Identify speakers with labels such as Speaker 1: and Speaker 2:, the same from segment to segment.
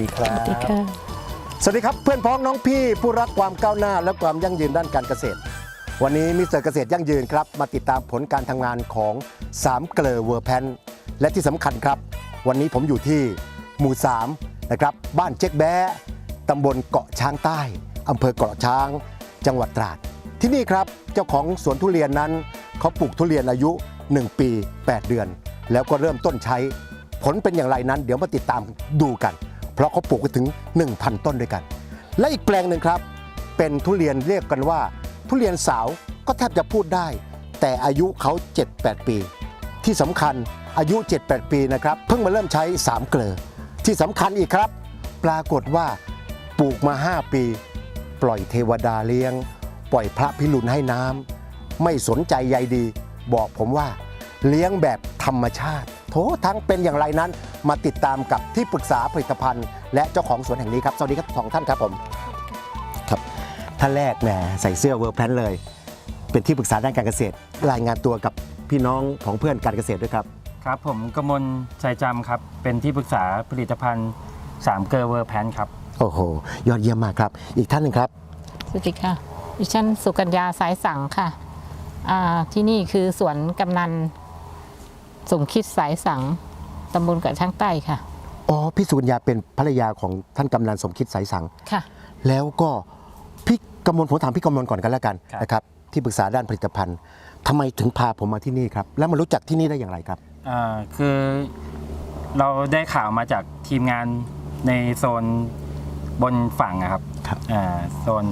Speaker 1: วัสดีครับ
Speaker 2: สวัสดีค่ะ
Speaker 3: สวัสดีครับเพื่อนพ้องน้องพี่ผู้รักความก้าวหน้าและความยั่งยืนด้านการเกษตร วันนี้มิสเตอร์เกษตรยั่งยืนครับ มาติดตามผลการทำงานของ3เกลอเวอร์แพนและที่สำคัญครับ วันนี้ผมอยู่ที่หมู่3นะครับบ้านเจ๊กแบ้ตำบลเกาะช้างใต้อำเภอเกาะช้าง จังหวัดตราด ที่นี่ครับเจ้าของสวนทุเรียนนั้นเขาปลูกทุเรียนอายุ 1 ปี 8 เดือน แล้วก็เริ่มต้นใช้ ผลเป็นอย่างไรนั้น เดี๋ยวมาติดตามดูกันเพ ราะเขาปลูกไปถึง 1,000 ต้นด้วยกัน และอีกแปลงหนึ่งครับ เป็นทุเรียนเรียกกันว่า ทุเรียนสาวก็แทบจะพูดได้ แต่อายุเขา 7-8 ปี ที่สำคัญอายุ 7-8 ปีนะครับเพิ่งมาเริ่มใช้ 3 เกลอที่สำคัญอีกครับ ปรากฏว่าปลูกมา 5 ปี ปล่อยเทวดาเลี้ยง ปล่อยพระพิรุณให้น้ำไม่สนใจใยดี บอกผมว่า เลี้ยงแบบธรรมชาติ โถทั้งเป็นอย่างไรนั้น มาติดตามกับที่ปรึกษาผลิตภัณฑ์ และเจ้าของสวนแห่งนี้ครับ สวัสดีครับสองท่านครับผมครับท่านแรกแหมใส่เสื้อเวิร์แพนเลย เป็นที่ปรึกษาด้านการเกษตร รายงานตัวกับพี่น้องของเพื่อนการเกษตรด้วยครับ
Speaker 1: ครับ ผมกมลชัยจำครับ เป็นที่ปรึกษาผลิตภัณฑ์3เกอร์เวอร์แพนครับ
Speaker 3: โอ้โหยอดเยี่ยมมากครับ อีกท่านหนึ่งครับ
Speaker 2: สวัสดีค่ะดิฉันสุกัญญาสายสังค่ะอ่าที่นี่คือสวนกำนัน สมคิดสายสังตำบลกับช่างใต้ค่ะ
Speaker 3: อ๋อพี่สุกัญญาเป็นภรรยาของท่านกำนันสมคิดสายสัง
Speaker 2: ค่ะ
Speaker 3: แล้วก็พี่กำมลผมถามพี่กำมลก่อนกันแล้วกัน
Speaker 1: ครับ
Speaker 3: นะครับที่ปรึกษาด้านผลิตภัณฑ์ทำไมถึงพาผมมาที่นี่ครับ แล้วมารู้จักที่นี่ได้อย่างไรครับ
Speaker 1: อ่าคือเราได้ข่าวมาจากทีมงานในโซนบนฝั่งอะครับ
Speaker 3: ครับ
Speaker 1: อ่าโซน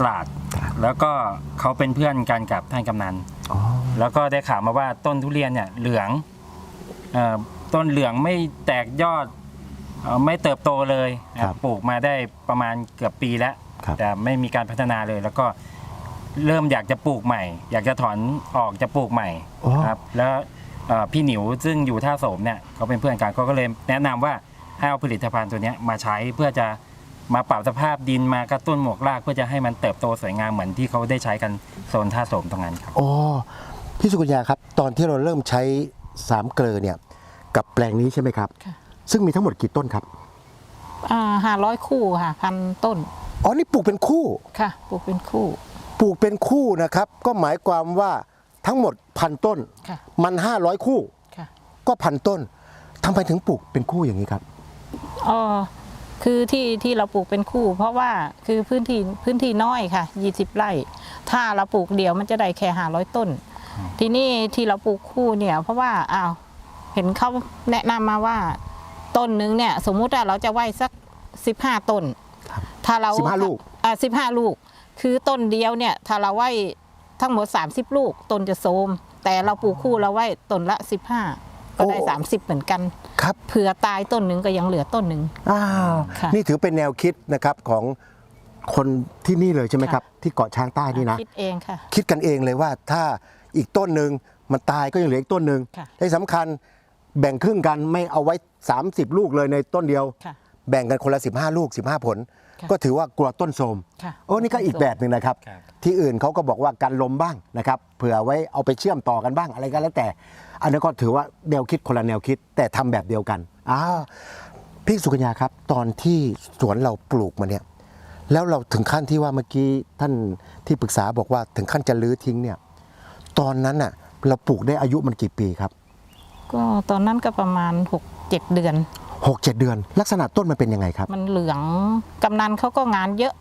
Speaker 1: ตราดแล้วก็เขาเป็นเพื่อนกันกับท่านกำนัน
Speaker 3: อ๋อ
Speaker 1: แล้วก็ได้ข่าวมาว่าต้นทุเรียนเนี่ยเหลืองเออต้นเหลืองไม่แตกยอดเอ่อไม่เติบโตเลยนะครับปลูกมาได้ประมาณเกือบปีแล้ว
Speaker 3: ครับ
Speaker 1: แต่ไม่มีการพัฒนาเลย แล้วก็เริ่มอยากจะปลูกใหม่ อยากจะถอนออกจะปลูกใหม่
Speaker 3: อ๋อ
Speaker 1: ครับ แล้วเอ่อพี่หนิวซึ่งอยู่ท่าโสมเนี่ยเขาเป็นเพื่อนกันเขาก็เลยแนะนำว่าให้เอาผลิตภัณฑ์ตัวเนี้ยมาใช้เพื่อจะมาปรับสภาพดินมากระตุ้นหมวกรากเพื่อจะให้มันเติบโตสวยงามเหมือนที่เขาได้ใช้กันโซนท่าโสมตรงนั้นครับ
Speaker 3: อ๋อ พี่สุกัญญาครับ ตอนที่เราเริ่มใช้สามเกลอเนี่ย กับแปลงนี้ใช่ไหมครับ
Speaker 2: ค่ะ
Speaker 3: ซึ่งมีทั้งหมดกี่ต้นครับ
Speaker 2: ห้าร้อยคู่ค่ะพันต้น
Speaker 3: อ๋อ นี่ปลูกเป็นคู่
Speaker 2: ค่ะ ปลูกเป็นคู่
Speaker 3: ปลูกเป็นคู่นะครับ ก็หมายความว่าทั้งหมดพันต้น
Speaker 2: ค่ะ
Speaker 3: มัน500คู่
Speaker 2: ค่ะ
Speaker 3: ก็พันต้นทำไมถึงปลูกเป็นคู่อย่างนี้ครับ
Speaker 2: อ๋อ คือที่ที่เราปลูกเป็นคู่ เพราะว่าคือพื้นที่พื้นที่น้อยค่ะ20ไร่ ถ้าเราปลูกเดี่ยวมันจะได้แค่500ต้น ทีนี้ที่เราปลูกคู่เนี่ยเพราะว่าอ้าวเห็นเขาแนะนำมาว่าต้นหนึงเนี่ยสมมุติว่าเราจะไว้สัก15ต้น
Speaker 3: ครับ
Speaker 2: ถ้าเรา
Speaker 3: 15ลูก
Speaker 2: อ่า15ลูก คือต้นเดียวเนี่ย ถ้าเราไว้ทั้งหมด30ลูก ต้นจะโทรมแต่เราปลูกคู่เราไว้ต้นละ15ก็ได้ 30 เหมือนกัน
Speaker 3: ครับ
Speaker 2: เผื่อตายต้นหนึ่งก็ยังเหลือต้นหนึ่ง
Speaker 3: อ้าว
Speaker 2: ค่ะ
Speaker 3: นี่ถือเป็นแนวคิดนะครับของคนที่นี่เลยใช่ไหมครับ ที่เกาะช้างใต้นี่นะ
Speaker 2: คิดเองค่ะ
Speaker 3: คิดกันเองเลยว่าถ้า อีกต้นหนึ่งมันตายก็ยังเหลืออีกต้นหนึ่ง
Speaker 2: ค่ะ
Speaker 3: ที่สำคัญแบ่งครึ่งกันไม่เอาไว้ 30 ลูกเลยในต้นเดียว
Speaker 2: ค่ะ
Speaker 3: แบ่งกันคนละ 15 ลูก 15 ผล
Speaker 2: ค่ะ
Speaker 3: ก็ถือว่ากลัวต้นโทรม
Speaker 2: ค่ะ
Speaker 3: โอ้นี่ก็อีกแบบหนึ่งนะครับ
Speaker 1: ครับ
Speaker 3: ที่อื่นเขาก็บอกว่ากันลมบ้างนะครับเผื่อไว้เอาไปเชื่อมต่อกันบ้างอะไรก็แล้วแต่ อันนี้นก็ถือว่าแนวคิดคนละแนวคิดแต่ทำแบบเดียวกันอ้าวพี่สุกัญญาครับ ตอนที่สวนเราปลูกมาเนี่ยแล้วเราถึงขั้นที่ว่าเมื่อกี้ท่านที่ปรึกษาบอกว่าถึงขั้นจะลื้อทิ้งเนี่ย ตอนนั้นน่ะเราปลูกได้อายุมันกี่ปีครับ
Speaker 2: ก็ตอนนั้นก็ประมาณ 6 7 เดือน
Speaker 3: หกเจ็ดเดือน ลักษณะต้นมันเป็นยังไงครับ
Speaker 2: มันเหลืองกำนันเขาก็งานเยอะ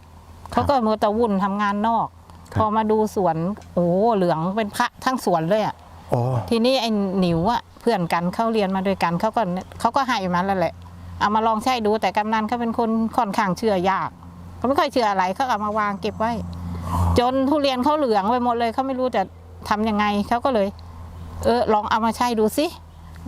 Speaker 2: เขาก็มัวแต่วุ่นทำงานนอก
Speaker 3: ครับ
Speaker 2: พอมาดูสวนโอ้เหลืองเป็นพระทั้งสวนเลยอะ
Speaker 3: อ๋อ
Speaker 2: ทีนี้ไอ้หนิวอะเพื่อนกันเขาเรียนมาด้วยกันเขาก็เขาก็ให้มาแล้วแหละเอามาลองใช้ดูแต่กำนันเขาเป็นคนค่อนข้างเชื่อยากเขาไม่ค่อยเชื่ออะไรเขาเอามาวางเก็บไว้ จนทุเรียนเขาเหลืองไปหมดเลยเขาไม่รู้จะ ทำยังไงเขาก็เลย เออลองเอามาใช้ดูสิ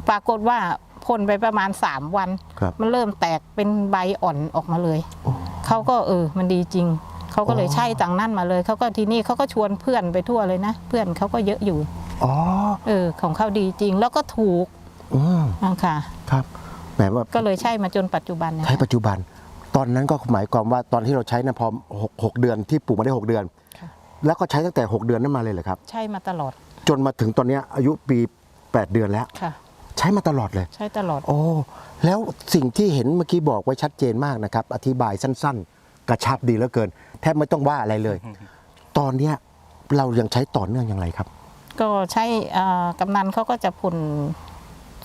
Speaker 2: ปรากฏว่าพ่นไปประมาณสามวัน
Speaker 3: ครับ
Speaker 2: มันเริ่มแตกเป็นใบอ่อนออกมาเลย
Speaker 3: โอ้
Speaker 2: เขาก็เออ มันดีจริงเขาก็เลย
Speaker 3: อ๋อ
Speaker 2: ใช่ต่างนั่นมาเลยเขาก็ทีนี้เขาก็ชวนเพื่อนไปทั่วเลยนะ เพื่อนเขาก็เยอะอยู่
Speaker 3: อ๋อ
Speaker 2: เออ ของเขาดีจริงแล้วก็ถูก
Speaker 3: อืม
Speaker 2: อะค่ะ
Speaker 3: ครับแหมว่า
Speaker 2: ก็เลยใช่มาจนปัจจุบันเนี่ย
Speaker 3: ใช้ปัจจุบัน ตอนนั้นก็หมายความว่าตอนที่เราใช้นะพอหกหกเดือนที่ปลูกมาได้6เดือน
Speaker 2: ค่ะ
Speaker 3: แล้วก็ใช้ตั้งแต่ 6 เดือนนั้นมาเลยเหรอครับ
Speaker 2: ใช่มาตลอด
Speaker 3: จนมาถึงตอนเนี้ยอายุปี 8 เดือนแล้ว
Speaker 2: ค่ะ
Speaker 3: ใช้ช้มาตลอดเลย
Speaker 2: ใช้ตลอด
Speaker 3: โอ้ แล้วสิ่งที่เห็นเมื่อกี้บอกไว้ชัดเจนมากนะครับ อธิบายสั้นๆ กระชับดีเหลือเกิน แทบไม่ต้องว่าอะไรเลย ตอนเนี้ยเรายังใช้ต่อเนื่องอย่างไรครับ
Speaker 2: ก็ใช้อ่ากำนันเขาก็จะพ่น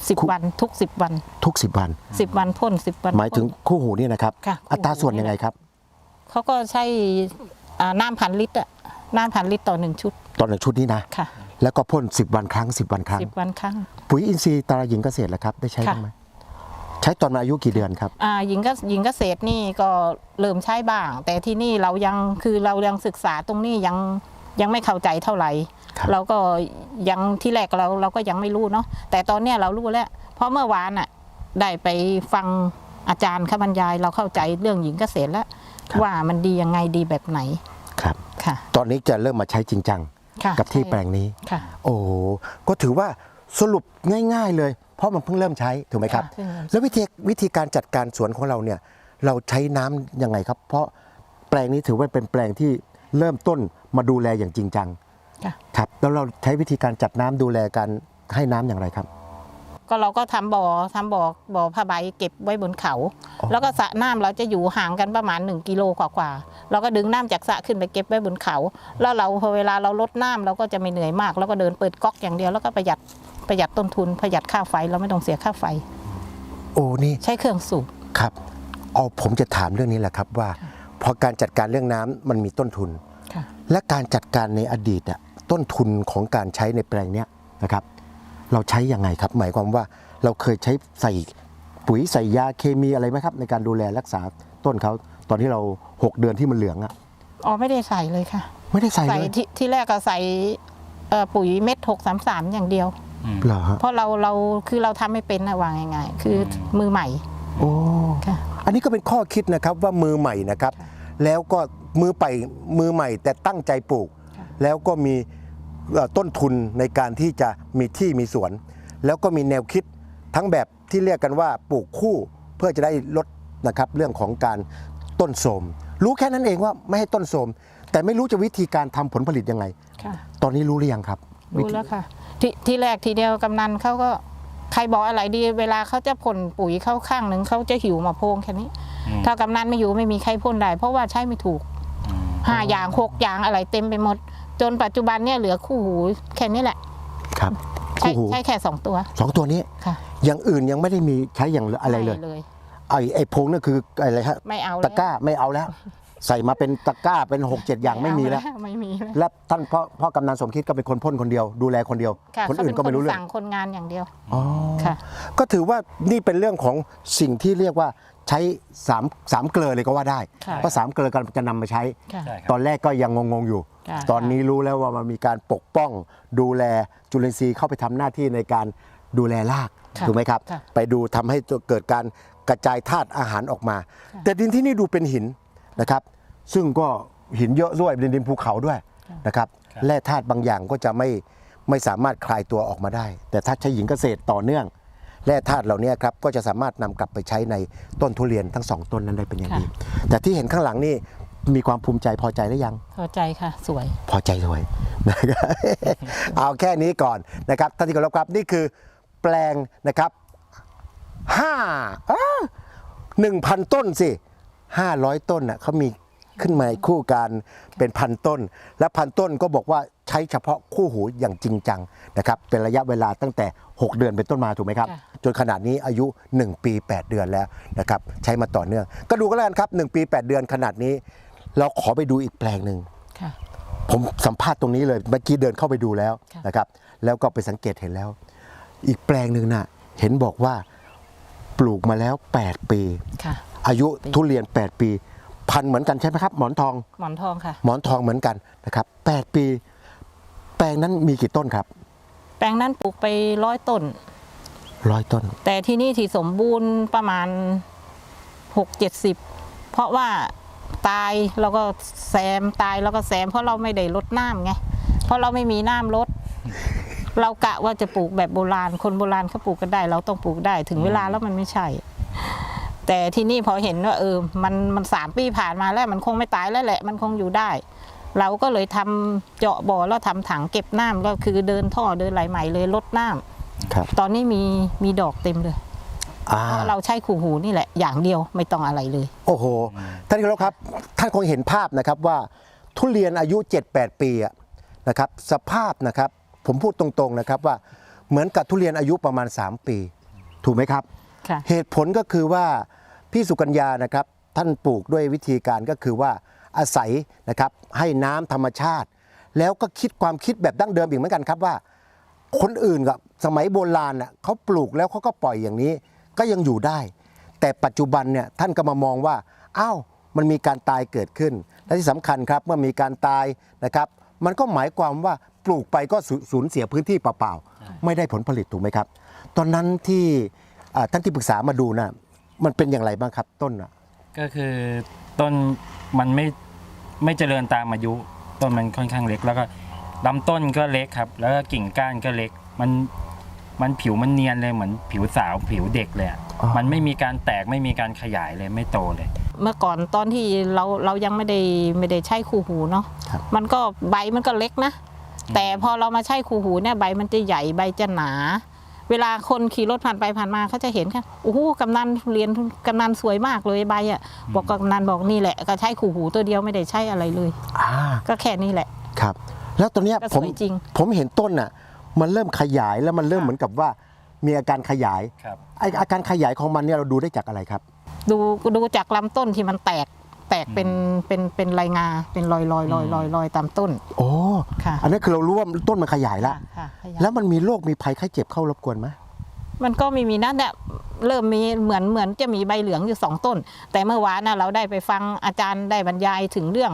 Speaker 2: สิบ
Speaker 3: คุ
Speaker 2: วันทุกสิบวัน
Speaker 3: ทุก 10 วัน
Speaker 2: สิบวันพ่นสิบวัน
Speaker 3: หมายถึง
Speaker 2: พ่น
Speaker 3: คู่หูนี่นะครับ
Speaker 2: ค่ะ
Speaker 3: อัตราส่วน
Speaker 2: คู่หู
Speaker 3: ยังไงครับ
Speaker 2: เขาก็ใช้อ่าน้ำพันลิตรอะ น้ำพันลิตรต่อหนึ่งชุด
Speaker 3: ตอนหนึ่งชุดนี้นะ
Speaker 2: ค่ะ
Speaker 3: แล้วก็พ่น 10 วันครั้ง 10 วันครั้ง
Speaker 2: สิบวันครั้ง
Speaker 3: ปุ๋ยอินทรีย์ตราหญิงเกษตรแล้วครับ ได้ใช้
Speaker 2: ค่ะ
Speaker 3: บ้างไหมใช้ตอนมาอายุกี่เดือนครับ
Speaker 2: อ่าหญิงก็หญิงเกษตรนี่ก็เริ่มใช้บ้าง แต่ที่นี่เรายังคือเรายังศึกษาตรงนี้ยังยังไม่เข้าใจเท่าไหร่
Speaker 3: ครับ
Speaker 2: เราก็ยังที่แรกเราเราก็ยังไม่รู้เนาะแต่ตอนเนี้ยเรารู้แล้ว เพราะเมื่อวานอะได้ไปฟังอาจารย์เขาบรรยาย เราเข้าใจเรื่องหญิงเกษตรแล้ว ว่ามันดียังไงดีแบบไหน
Speaker 3: ครับ
Speaker 2: ค่ะ
Speaker 3: ตอนนี้จะเริ่มมาใช้จริงจัง
Speaker 2: ค่ะ
Speaker 3: กับที่
Speaker 2: ใช่
Speaker 3: แปลงนี้
Speaker 2: ค่ะ
Speaker 3: โอ้โหก็ถือว่าสรุปง่าย ๆเลย เพราะมันเพิ่งเริ่มใช้ถูกไหมครับ
Speaker 2: ค่ะเพิ่งเริ่มใช้
Speaker 3: แล้ววิธีวิธีการจัดการสวนของเราเนี่ยเราใช้น้ำยังไงครับ เพราะแปลงนี้ถือว่าเป็นแปลงที่เริ่มต้นมาดูแลอย่างจริงจัง
Speaker 2: ค่ะ
Speaker 3: ครับแล้วเราใช้วิธีการจัดน้ำดูแลการให้น้ำอย่างไรครับ
Speaker 2: ก็เราก็ทำบ่อทำบ่อบ่อผ้าใบเก็บไว้บนเขา
Speaker 3: อ๋อ
Speaker 2: แล้วก็สระน้ำเราจะอยู่ห่างกันประมาณ 1 กิโลกว่าๆเราก็ดึงน้ำจากสระขึ้นไปเก็บไว้บนเขา แล้วเราพอเวลาเราลดน้ำเราก็จะไม่เหนื่อยมาก แล้วก็เดินเปิดก๊อกอย่างเดียวแล้วก็ประหยัดประหยัดต้นทุนประหยัดค่าไฟเราไม่ต้องเสียค่าไฟ
Speaker 3: โอ้นี่
Speaker 2: ใช้เครื่องสูบ
Speaker 3: ครับเอาผมจะถามเรื่องนี้แหละครับว่า พอการจัดการเรื่องน้ำมันมีต้นทุน
Speaker 2: ค่ะ
Speaker 3: และการจัดการในอดีตอะต้นทุนของการใช้ในแปลงเนี้ยนะครับ เราใช้ยังไงครับ หมายความว่าเราเคยใช้ใส่ปุ๋ยใส่ยาเคมีอะไรไหมครับ ในการดูแลรักษาต้นเขาตอนที่เรา 6 เดือนที่มันเหลืองอะ
Speaker 2: อ๋อไม่ได้ใส่เลยค่ะ
Speaker 3: ไม่ได้ใส่
Speaker 2: ใส่
Speaker 3: เลย
Speaker 2: ที่ที่แรกก็ใส่เอ่อปุ๋ยเม็ดหกสามสามอย่างเดียว
Speaker 3: เหรอฮะ
Speaker 2: เพราะเราเราคือเราทำไม่เป็นนะวางง่ายๆคือมือใหม่
Speaker 3: โอ้
Speaker 2: ค่ะ
Speaker 3: อันนี้ก็เป็นข้อคิดนะครับว่ามือใหม่นะครับ แล้วก็มือไปมือใหม่แต่ตั้งใจปลูก
Speaker 2: ค่ะ
Speaker 3: แล้วก็มีเอ่อ ต้นทุนในการที่จะมีที่มีสวน แล้วก็มีแนวคิดทั้งแบบที่เรียกกันว่าปลูกคู่เพื่อจะได้ลดนะครับเรื่องของการต้นโทรมรู้แค่นั้นเองว่าไม่ให้ต้นโทรมแต่ไม่รู้จะวิธีการทำผลผลิตยังไง
Speaker 2: ค่ะ
Speaker 3: ตอนนี้รู้หรือยังครับ
Speaker 2: รู้แล้วค่ะที่ที่แรกทีเดียวกำนันเขาก็ใครบอกอะไรดี เวลาเขาจะพ่นปุ๋ยเข้าข้างหนึ่งเขาจะหิวมาโพงแค่นี้ ถ้ากำนันไม่อยู่ไม่มีใครพ่นได้ เพราะว่าใช้ไม่ถูกห้าอย่างหกอย่างอะไรเต็มไปหมด จนปัจจุบันเนี่ยเหลือคู่หูแค่นี้แหละ
Speaker 3: ครับ
Speaker 2: ใช้
Speaker 3: คู่หู
Speaker 2: ใช้แค่สองตัว
Speaker 3: สองตัวนี้
Speaker 2: ค่ะ
Speaker 3: อย่างอื่นยังไม่ได้มีใช้อย่างอะไรเลย
Speaker 2: ม่เลย
Speaker 3: ไอ้ไอ้พงนั่นคืออะไรฮะ
Speaker 2: ไม่เอา
Speaker 3: ตะกร้าไม่เอาแล้ว ใส่มาเป็นตะกร้าเป็น6กเจ็ดอย่างไม่มีแล้ว
Speaker 2: ไม่มีแล้ว
Speaker 3: และท่านพ่อพ่อกำนันสมคิดก็เป็นคนพ่นคนเดียว ดูแลคนเดียว
Speaker 2: ค่ะ
Speaker 3: คนอื่นก็ไม่รู้เรื่อง
Speaker 2: สั่งคนงานอย่างเดียว
Speaker 3: อ๋อ
Speaker 2: ค่ะ
Speaker 3: ก็ถือว่านี่เป็นเรื่องของสิ่งที่เรียกว่าใช้สามสามเกลือเลยก็ว่าได้
Speaker 2: ค่ะ
Speaker 3: เพราะสามเกลือกำลังจะนำมาใช้
Speaker 2: ค่ะ
Speaker 1: ใช่ ครับ
Speaker 3: ตอนแรกก็ยังงงๆอยู่
Speaker 2: ค่ะ
Speaker 3: ตอนนี้รู้แล้วว่ามันมีการปกป้องดูแลจุลินทรีย์เข้าไปทำหน้าที่ในการดูแลราก
Speaker 2: ค่ะ
Speaker 3: ถูกไหมครับ
Speaker 2: ค่ะ
Speaker 3: ไปดูทำให้เกิดการกระจายธาตุอาหารออกมา แต่ดินที่นี่ดูเป็นหิน นะครับ ซึ่งก็หินเยอะด้วยเป็นดินภูเขาด้วยนะครับ
Speaker 1: ครับ
Speaker 3: แร่ธาตุบางอย่างก็จะไม่ไม่สามารถคลายตัวออกมาได้ แต่ถ้าใช้หญิงเกษตรต่อเนื่องแร่ธาตุเหล่านี้ครับก็จะสามารถนำกลับไปใช้ในต้นทุเรียนทั้งสองต้นนั้นได้เป็นอย่างดี แต่ที่เห็นข้างหลังนี่มีความภูมิใจพอใจหรือยัง
Speaker 2: พอใจค่ะ สวย
Speaker 3: พอใจรวยนะครับเอาแค่นี้ก่อนนะครับท่านที่เคารพครับนี่คือแปลงนะครับห้าหนึ่งพันต้นสิ ห้าร้อยต้นน่ะเขามีขึ้นมาคู่กันเป็นพันต้น และพันต้นก็บอกว่าใช้เฉพาะคู่หูอย่างจริงจังนะครับเป็นระยะเวลาตั้งแต่ 6 เดือนเป็นต้นมาถูกไหมครับ
Speaker 2: ค่ะ
Speaker 3: จนขนาดนี้อายุ 1 ปี 8 เดือนแล้วนะครับใช้มาต่อเนื่อง ก็ดูกันแล้วกันครับ 1 ปี 8 เดือนขนาดนี้ เราขอไปดูอีกแปลงหนึ่ง
Speaker 2: ค่ะ
Speaker 3: ผมสัมภาษณ์ตรงนี้เลยเมื่อกี้เดินเข้าไปดูแล้ว
Speaker 2: ค่ะ
Speaker 3: นะครับแล้วก็ไปสังเกตเห็นแล้ว อีกแปลงหนึ่งน่ะเห็นบอกว่าปลูกมาแล้ว 8 ปี
Speaker 2: ค่ะ
Speaker 3: อายุทุเรียน 8 ปี พันธุ์เหมือนกันใช่ไหมครับ หมอนทอง
Speaker 2: หมอนทองค่ะ
Speaker 3: หมอนทองเหมือนกันนะครับ 8 ปี แปลงนั้นมีกี่ต้นครับ
Speaker 2: แปลงนั้นปลูกไปร้อยต้น
Speaker 3: ร้อยต้น
Speaker 2: แต่ที่นี่ที่สมบูรณ์ประมาณหกเจ็ดสิบเพราะว่าตายแล้วก็แซมตายแล้วก็แซม เพราะเราไม่ได้ลดน้ำไง เพราะเราไม่มีน้ำลดเรากะว่าจะปลูกแบบโบราณ คนโบราณเขาปลูกกันได้ เราต้องปลูกได้ ถึงเวลาแล้วมันไม่ใช่ แต่ที่นี่พอเห็นว่าเออมันมันสามปีผ่านมาแล้วมันคงไม่ตายแล้วแหละ มันคงอยู่ได้ เราก็เลยทำเจาะบ่อแล้วทำถังเก็บน้ำก็คือเดินท่อเดินไหลใหม่เลยลดน้ำ
Speaker 3: ครับ
Speaker 2: ตอนนี้มีมีดอกเต็มเลย
Speaker 3: อ่า
Speaker 2: เพราะเราใช้คู่หูนี่แหละ อย่างเดียวไม่ต้องอะไรเลย
Speaker 3: โอ้โห ท่านที่เคารพครับ ท่านคงเห็นภาพนะครับว่าทุเรียนอายุ 7-8 ปีอะนะครับสภาพนะครับผมพูดตรงๆนะครับว่าเหมือนกับทุเรียนอายุประมาณ 3 ปี ถูกไหมครับ
Speaker 2: ค่ะ
Speaker 3: เหตุผลก็คือว่า พี่สุกัญญานะครับท่านปลูกด้วยวิธีการก็คือว่าอาศัยนะครับให้น้ำธรรมชาติ แล้วก็คิดความคิดแบบดั้งเดิมอีกเหมือนกันครับว่า คนอื่นกับสมัยโบราณน่ะเขาปลูกแล้วเขาก็ปล่อยอย่างนี้ก็ยังอยู่ได้ แต่ปัจจุบันเนี่ยท่านก็มามองว่าอ้าวมันมีการตายเกิดขึ้น และที่สำคัญครับเมื่อมีการตายนะครับมันก็หมายความว่าปลูกไปก็สูญเสียพื้นที่เปล่าๆไม่ได้ผลผลิตถูกไหมครับ ตอนนั้นที่ท่านที่ปรึกษามาดูน่ะ มันเป็นอย่างไรบ้างครับต้นน่ะ
Speaker 1: ก็คือต้นมันไม่ไม่เจริญตามอายุ ต้นมันค่อนข้างเล็ก แล้วก็ลำต้นก็เล็กครับ แล้วก็กิ่งก้านก็เล็ก มันมันผิวมันเนียนเลยเหมือนผิวสาวผิวเด็กเลยอะ
Speaker 3: อ๋อ
Speaker 1: มันไม่มีการแตกไม่มีการขยายเลยไม่โตเลย
Speaker 2: เมื่อก่อนตอนที่เราเรายังไม่ได้ไม่ได้ใช้คู่หูเนาะ
Speaker 3: ครับ
Speaker 2: มันก็ใบมันก็เล็กนะ แต่พอเรามาใช้คู่หูเนี่ยใบมันจะใหญ่ใบจะหนา เวลาคนขี่รถผ่านไปผ่านมาเขาจะเห็นค่ะโอ้โหกำนันเรียนกำนันสวยมากเลยใบอะบอกกำนันบอกนี่แหละ ก็ใช้คู่หูตัวเดียวไม่ได้ใช้อะไรเลย
Speaker 3: อ่า
Speaker 2: ก็แค่นี้แหละ
Speaker 3: ครับ แล้วตอนเนี้ย
Speaker 2: ก็
Speaker 3: ผ
Speaker 2: ส
Speaker 3: ม
Speaker 2: วยจริง
Speaker 3: ผมเห็นต้นน่ะ มันเริ่มขยายแล้วมันเริ่มเหมือนกับว่ามีอาการขยาย
Speaker 1: ครับ
Speaker 3: ไออาการขยายของมันเนี่ยเราดูได้จากอะไรครับ
Speaker 2: ดูดูจากลำต้นที่มันแตก แตกเป็นเป็นเป็นลายงาเป็นรอยรอยรอยรอยรอยตามต้น
Speaker 3: โอ้
Speaker 2: ค่ะ
Speaker 3: อันนั้นคือเรารู้ว่าต้นมันขยายแล้ว
Speaker 2: ค่ะขยาย
Speaker 3: แล้วมันมีโรคมีภัยไข้เจ็บเข้ารบกวนไหม
Speaker 2: มันก็มีมีนั่นเนี่ยเริ่มมีเหมือนเหมือนจะมีใบเหลืองอยู่สองต้น แต่เมื่อวานน่ะเราได้ไปฟังอาจารย์ได้บรรยายถึงเรื่อง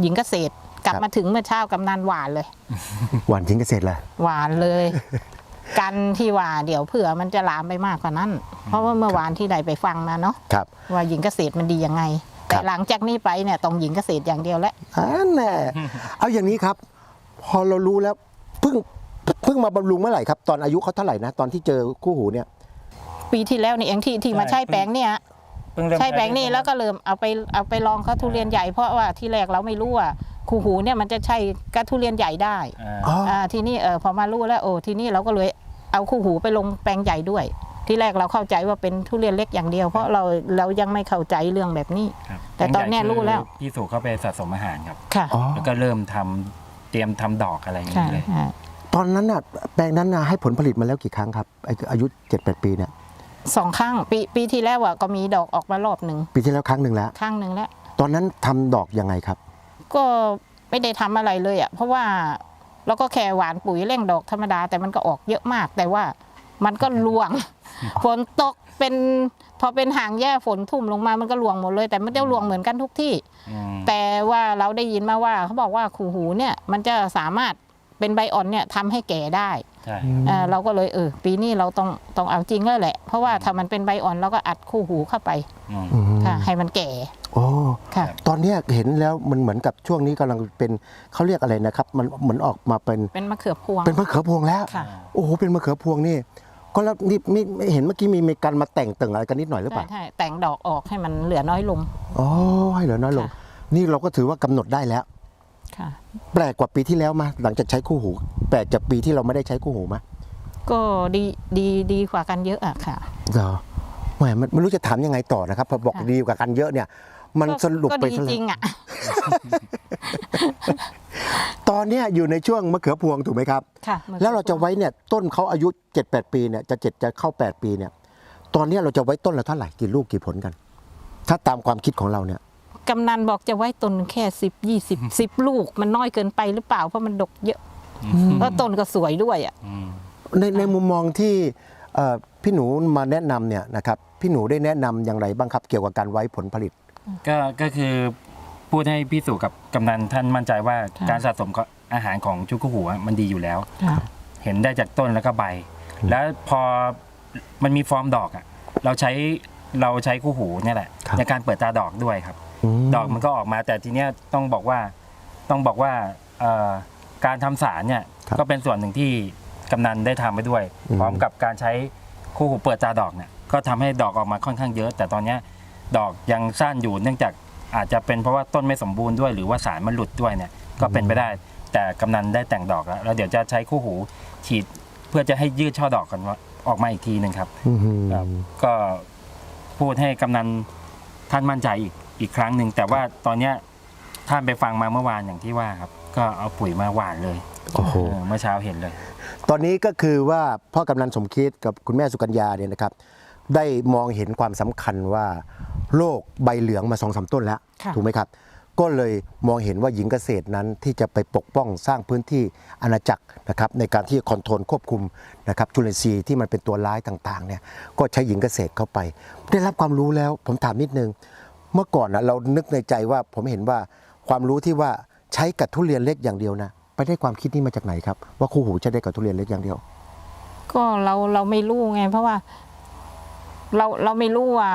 Speaker 2: หญิงเกษตร กลับมาถึงเมื่อเช้ากำนันหวานเลย
Speaker 3: หวานทิ้งเกษตรเลย
Speaker 2: หวานเลย กันที่ว่าเดี๋ยวเผื่อมันจะลามไปมากกว่านั้น เพราะว่าเมื่อวานที่ได้ไปฟังมาเนาะ
Speaker 3: ครับ
Speaker 2: ว่าหญิงเกษตรมันดียังไง
Speaker 3: ครั
Speaker 2: แต่
Speaker 3: บ
Speaker 2: หลังจากนี้ไปเนี่ยต้องหญิงเกษตรอย่างเดียวแล้ว
Speaker 3: อันแน่เอาอย่างนี้ครับ พอเรารู้แล้วเพิ่งเพิ่งมาบำรุงเมื่อไหร่ครับ ตอนอายุเขาเท่าไหร่นะตอนที่เจอคู่หูเนี่ย
Speaker 2: ปีที่แล้วนี่เองที่ที่มา
Speaker 1: ใช่
Speaker 2: ใช้แปลงเนี่ย
Speaker 1: เพิ่งเริ่ม
Speaker 2: ใช่แปลงนี่แล้วก็เริ่มเอาไปเอาไปลองเขาทุเรียนใหญ่เพราะว่าที่แรกเราไม่รู้ว่าคูหูเนี่ยมันจะใช่กับทุเรียนใหญ่ได้
Speaker 1: อ่า
Speaker 3: อ๋อ
Speaker 2: อ่าทีนี้เออพอมารู้แล้วโอ้ทีนี้เราก็เลยเอาคู่หูไปลงแปลงใหญ่ด้วย ที่แรกเราเข้าใจว่าเป็นทุเรียนเล็กอย่างเดียว เพราะเราเรายังไม่เข้าใจเรื่องแบบนี้
Speaker 1: ครับ
Speaker 2: แต่ตอนเนี้ย
Speaker 1: ใหญ่
Speaker 2: รู้แล้ว
Speaker 1: คือพี่สุเข้าไปสะสมอาหารครับ
Speaker 2: ค่ะ
Speaker 3: อ๋อ
Speaker 1: แล้วก็เริ่มทำเตรียมทำดอกอะไรอย่าง
Speaker 2: ใช่
Speaker 1: นี้เลย
Speaker 2: ใช่
Speaker 3: ตอนนั้นน่ะแปลงนั้นน่ะให้ผลผลิตมาแล้วกี่ครั้งครับไอ้อายุ7จ็ดปีเนี่ย
Speaker 2: สองข้างปีปีที่แล้วอะก็มีดอกออกมารอบหนึ่ง
Speaker 3: ปีที่แล้วครั้งหนึ่งแล้ว
Speaker 2: ข้างหนึ่งแล้ว
Speaker 3: ตอนนั้นทำดอกยังไงครับ
Speaker 2: ก็ไม่ได้ทำอะไรเลยอะเพราะว่าเราก็แค่หวานปุ๋ยเร่งดอกธรรมดาแต่มันก็ออกเยอะมาก แต่ว่า มันก็ลวง ฝนตกเป็นพอเป็นหางแย่ฝนทุ่มลงมามันก็ลวงหมดเลย แต่ไม่ได้ลวงเหมือนกันทุกที่
Speaker 1: อืม
Speaker 2: แต่ว่าเราได้ยินมาว่าเขาบอกว่าขู่หูเนี่ยมันจะสามารถเป็นใบอ่อนเนี่ยทำให้แก่ได้
Speaker 1: ใช่
Speaker 2: เอ่อเราก็เลยเออปีนี้เราต้องต้องเอาจริงแล้วแหละ เพราะว่าถ้ามันเป็นใบอ่อนเราก็อัดคู่หูเข้าไป
Speaker 1: อืม
Speaker 3: อืม
Speaker 2: ค่ะให้มันแก่
Speaker 3: โอ้
Speaker 2: ค่ะ
Speaker 3: ตอนเนี้ยเห็นแล้วมันเหมือนกับช่วงนี้กำลังเป็นเขาเรียกอะไรนะครับ มันเหมือนออกมาเป็น
Speaker 2: เป็นมะเขือพวง
Speaker 3: เป็นมะเขือพวงแล้ว
Speaker 2: ค่ะ
Speaker 3: โอ้โหเป็นมะเขือพวงนี่ ก็แล้วนี่มีเห็นเมื่อกี้มีมีการมาแต่งเติ่งอะไรกันนิดหน่อยหรือเป
Speaker 2: ใช่
Speaker 3: ล่า
Speaker 2: ใช่แต่งดอกออกให้มันเหลือน้อยลง
Speaker 3: อ๋อให้เหลือน้อยลง
Speaker 2: ค่ะ
Speaker 3: นี่เราก็ถือว่ากำหนดได้แล้ว
Speaker 2: ค่ะ
Speaker 3: แปลกกว่าปีที่แล้วมาหลังจากใช้คู่หู แปลกจากปีที่เราไม่ได้ใช้คู่หูมา
Speaker 2: ก็ดีดีดีกว่ากันเยอะอะค่ะ
Speaker 3: เหรอแหมมันไม่รู้จะถามยังไงต่อนะครับพอบอก
Speaker 2: ค่ะ
Speaker 3: ดีกว่ากันเยอะเนี่ย มัน
Speaker 2: ก็
Speaker 3: สรุป
Speaker 2: ก็
Speaker 3: ไป
Speaker 2: ดี
Speaker 3: ซะ
Speaker 2: จ
Speaker 3: แล้
Speaker 2: ริ
Speaker 3: ว
Speaker 2: งอะ
Speaker 3: ตอนเนี้ยอยู่ในช่วงมะเขือพวงถูกไหมครับ
Speaker 2: ค่ะ
Speaker 3: แล้วเราจะไว้เนี่ยต้นเขาอายุ 7-8 ปีเนี่ยจะเจ็ดจะเข้า 8 ปีเนี่ยตอนเนี้ยเราจะไว้ต้นละเท่าไหร่กี่ลูกกี่ผลกัน ถ้าตามความคิดของเราเนี่ย
Speaker 2: กำนันบอกจะไว้ต้นแค่สิบยี่สิบสิบลูก มันน้อยเกินไปหรือเปล่าเพราะมันดกเยอะแล้วต้นก็สวยด้วยอะ
Speaker 1: อืม
Speaker 3: ในในมุมมองที่เอ่อพี่หนูมาแนะนำเนี่ยนะครับพี่หนูได้แนะนำอย่างไรบ้างครับ เกี่ยวกับการไว้ผลผลิต
Speaker 1: ก็ก็คือ พูดให้พี่สุกับกำนันท่านมั่นใจว่าการสะสมอาหารของชุกุหัวมันดีอยู่แล้ว
Speaker 2: ค่ะ
Speaker 1: เห็นได้จากต้นแล้วก็ใบ แล้วพอมันมีฟอร์มดอกอะ เราใช้เราใช้คู่หูเนี่ยแหละ
Speaker 3: ครับ
Speaker 1: ในการเปิดตาดอกด้วยครับ
Speaker 3: ม
Speaker 1: ดอกมันก็ออกมาแต่ทีเนี้ยต้องบอกว่าต้องบอกว่าเอ่อการทำสารเนี่ย
Speaker 3: ครับ
Speaker 1: ก็เป็นส่วนหนึ่งที่กำนันได้ทำไปด้วย
Speaker 3: อืม
Speaker 1: พร้อมกับการใช้คู่หูเปิดตาดอกเนี่ยก็ทำให้ดอกออกมาค่อนข้างเยอะ แต่ตอนเนี้ยดอกยังสั้นอยู่เนื่องจาก อาจจะเป็นเพราะว่าต้นไม่สมบูรณ์ด้วย หรือว่าสารมันหลุดด้วยเนี่ยก็เป็นไปได้ แต่กำนันได้แต่งดอกแล้วแล้วเดี๋ยวจะใช้คู่หูฉีดเพื่อจะให้ยืดช่อดอกกันว่าออกมาอีกทีหนึ่งครับ
Speaker 3: อื้อหือ
Speaker 1: ครับ ก็พูดให้กำนันท่านมั่นใจอีกอีกครั้งหนึ่งแต่ว่าตอนเนี้ยท่านไปฟังมาเมื่อวานอย่างที่ว่าครับ ก็เอาปุ๋ยมาหว่านเลย
Speaker 3: โอ้โห
Speaker 1: เออเมื่อเช้าเห็นเลย
Speaker 3: ตอนนี้ก็คือว่าพ่อกำนันสมคิดกับคุณแม่สุกัญญาเนี่ยนะครับ ได้มองเห็นความสำคัญว่า โรคใบเหลืองมาสองสามต้นแล้ว
Speaker 2: ค่ะ
Speaker 3: ถูกไหมครับ ก็เลยมองเห็นว่าหญิงเกษตรนั้นที่จะไปปกป้องสร้างพื้นที่อาณาจักรนะครับในการที่จะคอนโทรลควบคุมนะครับจุลินทรีย์ที่มันเป็นตัวร้ายต่างๆเนี่ยก็ใช้หญิงเกษตรเข้าไป ได้รับความรู้แล้วผมถามนิดนึง เมื่อก่อนนะเรานึกในใจว่าผมเห็นว่าความรู้ที่ว่าใช้กับทุเรียนเล็กอย่างเดียวนะไปได้ความคิดนี้มาจากไหนครับว่าคู่หูใช้ได้กับทุเรียนเล็กอย่างเดียว
Speaker 2: ก็เราเราไม่รู้ไงเพราะว่า เราเราไม่รู้ว่า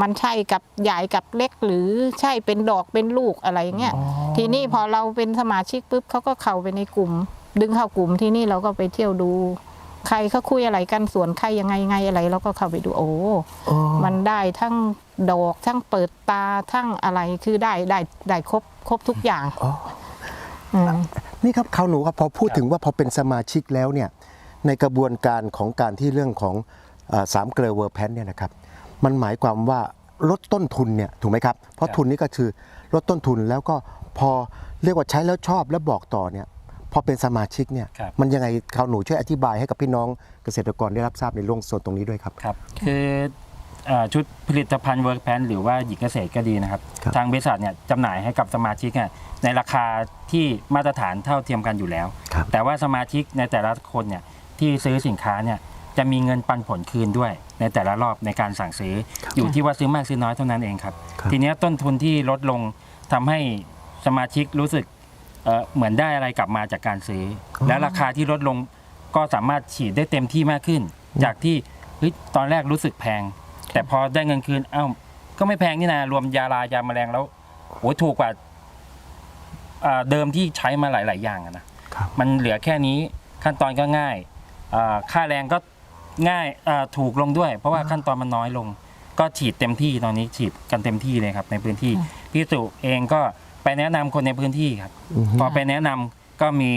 Speaker 2: มันใช่กับใหญ่กับเล็ก หรือใช่เป็นดอกเป็นลูกอะไรเงี้ย
Speaker 3: อ๋อ
Speaker 2: ทีนี้พอเราเป็นสมาชิกปุ๊บเขาก็เข้าไปในกลุ่ม ดึงเข้ากลุ่มที่นี่เราก็ไปเที่ยวดู ใครเขาคุยอะไรกันสวนใครยังไงไงอะไรเราก็เข้าไปดูโอ้
Speaker 3: อ๋อ
Speaker 2: มันได้ทั้งดอกทั้งเปิดตาทั้งอะไรคือได้ได้ได้ครบครบทุกอย่าง
Speaker 3: อ๋อ
Speaker 2: อืม
Speaker 3: นี่ครับเขาหนูครับพอพูดถึงว่าพอเป็นสมาชิกแล้วเนี่ยในกระบวนการของการที่เรื่องของเอ่อ สามเกลอเวอร์แพนเนี่ยนะครับมันหมายความว่าลดต้นทุนเนี่ยถูกไหมครับเพราะ
Speaker 1: ครับ
Speaker 3: ทุนนี่ก็คือลดต้นทุนแล้วก็พอเรียกว่าใช้แล้วชอบแล้วบอกต่อเนี่ยพอเป็นสมาชิกเนี่ย
Speaker 1: ครับ
Speaker 3: มันยังไงเขาหนูช่วยอธิบายให้กับพี่น้องเกษตรกรได้รับทราบในเรื่องส่วนตรงนี้ด้วยครับ
Speaker 1: ครับคือเอ่อชุดผลิตภัณฑ์เวิร์กแพนหรือว่าหญิงเกษตรก็ดีนะครับ
Speaker 3: ครับ
Speaker 1: ทางบริษัทเนี่ยจำหน่ายให้กับสมาชิกเนี่ยในราคาที่มาตรฐานเท่าเทียมกันอยู่แล้ว
Speaker 3: ครับ
Speaker 1: แต่ว่าสมาชิกในแต่ละคนเนี่ยที่ซื้อสินค้าเนี่ย จะมีเงินปันผลคืนด้วย ในแต่ละรอบในการสั่งซื้อ อยู่ที่ว่าซื้อมากซื้อน้อยเท่านั้นเองครับ
Speaker 3: ครับ
Speaker 1: ทีเนี้ยต้นทุนที่ลดลงทำให้สมาชิกรู้สึกเอ่อเหมือนได้อะไรกลับมาจากการซื้ออและราคาที่ลดลงก็สามารถฉีดได้เต็มที่มากขึ้น จากที่เฮ้ยตอนแรกรู้สึกแพง แต่พอได้เงินคืนเอ้าก็ไม่แพงนี่นะรวมยาลายาแมลงแล้วโอ้ยถูกกว่าอ่าเดิมที่ใช้มาหลาย ๆ อย่างอะนะ
Speaker 3: ครับ
Speaker 1: มันเหลือแค่นี้ขั้นตอนก็ง่ายอ่าค่าแรงก็ ง่ายอ่าถูกลงด้วย เพราะว่าขั้นตอนมันน้อยลง ก็ฉีดเต็มที่ตอนนี้ฉีดกันเต็มที่เลยครับ ในพื้นที่
Speaker 2: ค่ะ
Speaker 1: พี่สุเองก็ไปแนะนำคนในพื้นที่ครับ
Speaker 3: อือฮึ
Speaker 1: พอไปแนะนำก็มี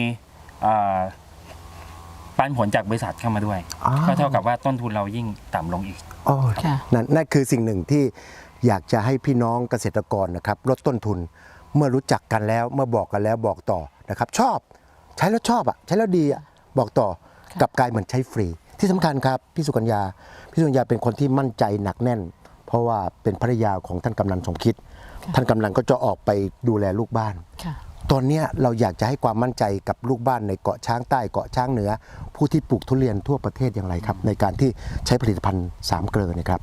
Speaker 1: อ่าปันผลจากบริษัทเข้ามาด้วย
Speaker 3: อ๋อ
Speaker 1: ก็เท่ากับว่าต้นทุนเรายิ่งต่ำลงอีก
Speaker 3: อ๋อ
Speaker 2: ค่ะ
Speaker 3: นั่นนั่นคือสิ่งหนึ่งที่อยากจะให้พี่น้องเกษตรกรนะครับลดต้นทุนเมื่อรู้จักกันแล้วเมื่อบอกกันแล้วบอกต่อนะครับ ชอบ ใช้แล้วชอบอะใช้แล้วดีอะบอกต่อ
Speaker 2: ค่ะ
Speaker 3: กลับกลายเหมือนใช้ฟรี ที่สำคัญครับพี่สุกัญญาพี่สุกัญญาเป็นคนที่มั่นใจหนักแน่น เพราะว่าเป็นภรรยาของท่านกำนันสมคิด ท่านกำนันก็จะออกไปดูแลลูกบ้าน
Speaker 2: ค่ะ
Speaker 3: ตอนเนี้ยเราอยากจะให้ความมั่นใจกับลูกบ้านในเกาะช้างใต้เกาะช้างเหนือ ผู้ที่ปลูกทุเรียนทั่วประเทศอย่างไรครับ ในการที่ใช้ผลิตภัณฑ์สามเกลือเนะครับ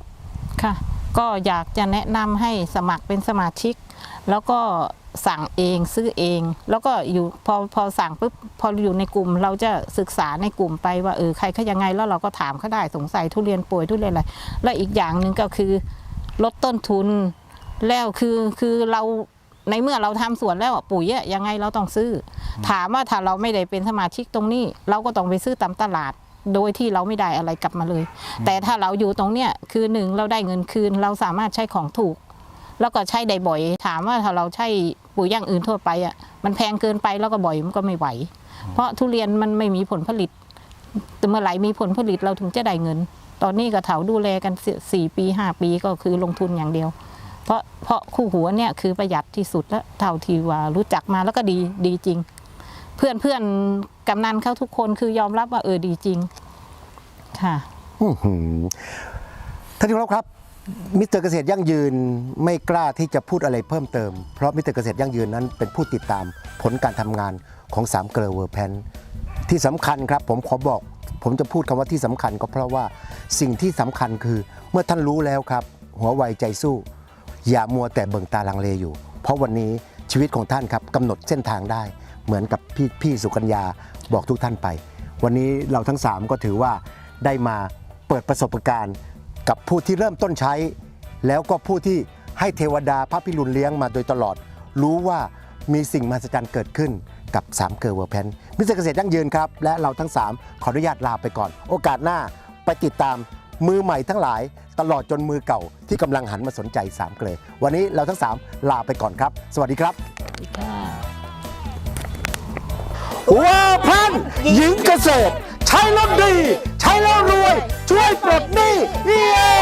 Speaker 2: ค่ะ ก็อยากจะแนะนำให้สมัครเป็นสมาชิก แล้วก็ สั่งเองซื้อเอง แล้วก็อยู่พอพอสั่งปุ๊บพออยู่ในกลุ่ม เราจะศึกษาในกลุ่มไปว่าเออใครเขายังไงแล้วเราก็ถามเขาได้สงสัยทุเรียนป่วยทุเรียนอะไรแล้วอีกอย่างหนึ่งก็คือลดต้นทุน แล้วคือคือเราในเมื่อเราทำสวนแล้วปุ๋ยอะยังไงเราต้องซื้อ ถามว่าถ้าเราไม่ได้เป็นสมาชิกตรงนี้ เราก็ต้องไปซื้อตามตลาดโดยที่เราไม่ได้อะไรกลับมาเลย แต่ถ้าเราอยู่ตรงเนี้ยคือหนึ่งเราได้เงินคืน เราสามารถใช้ของถูก แล้วก็ใช้ได้บ่อย ถามว่าถ้าเราใช้ ปุ๋ยอย่างอื่นทั่วไปอะมันแพงเกินไปแล้วก็บ่อยมันก็ไม่ไหว เพราะทุเรียนมันไม่มีผลผลิตแต่เมื่อไหร่มีผลผลิตเราถึงจะได้เงิน ตอนนี้ก็เถาดูแลกันสี่สี่ปีห้าปีก็คือลงทุนอย่างเดียว เพราะเพราะคู่หัวเนี่ยคือประหยัดที่สุดแล้วเท่าที่ว่ารู้จักมาแล้วก็ดีดีจริง เพื่อนเพื่อนกำนันเขาทุกคนคือยอมรับว่าเออดีจริง ค่ะ
Speaker 3: อื้อหือท่านที่เคารพครับ มิสเตอร์เกษตรยั่งยืนไม่กล้าที่จะพูดอะไรเพิ่มเติม เพราะมิสเตอร์เกษตรยั่งยืนนั้นเป็นผู้ติดตามผลการทำงานของสามเกลอเวอร์แพนที่สำคัญครับผมขอบอก ผมจะพูดคำว่าที่สำคัญก็เพราะว่าสิ่งที่สำคัญคือเมื่อท่านรู้แล้วครับ หัวไวใจสู้ อย่ามัวแต่เบิ่งตาลังเลอยู่ เพราะวันนี้ชีวิตของท่านครับกำหนดเส้นทางได้ เหมือนกับพี่พี่สุกัญญาบอกทุกท่านไป วันนี้เราทั้ง 3 ก็ถือว่าได้มาเปิดประสบการณ์ กับผู้ที่เริ่มต้นใช้ แล้วก็ผู้ที่ให้เทวดาพระพิรุณเลี้ยงมาโดยตลอด รู้ว่ามีสิ่งมหัศจรรย์เกิดขึ้นกับ3เกิร์ลเวอร์แพนมิสเตอร์เกษตรยั่งยืนครับ และเราทั้ง 3 ขออนุญาตลาไปก่อน โอกาสหน้าไปติดตามมือใหม่ทั้งหลาย ตลอดจนมือเก่าที่กำลังหันมาสนใจ3เกลอวันนี้เราทั้ง 3 ลาไปก่อนครับ สวัสดีครับ
Speaker 2: ค่ะ
Speaker 3: ว่าพันหญิงเกษตร ใช้แล้วดี ใช้แล้วรวย ช่วยปลดหนี้เย้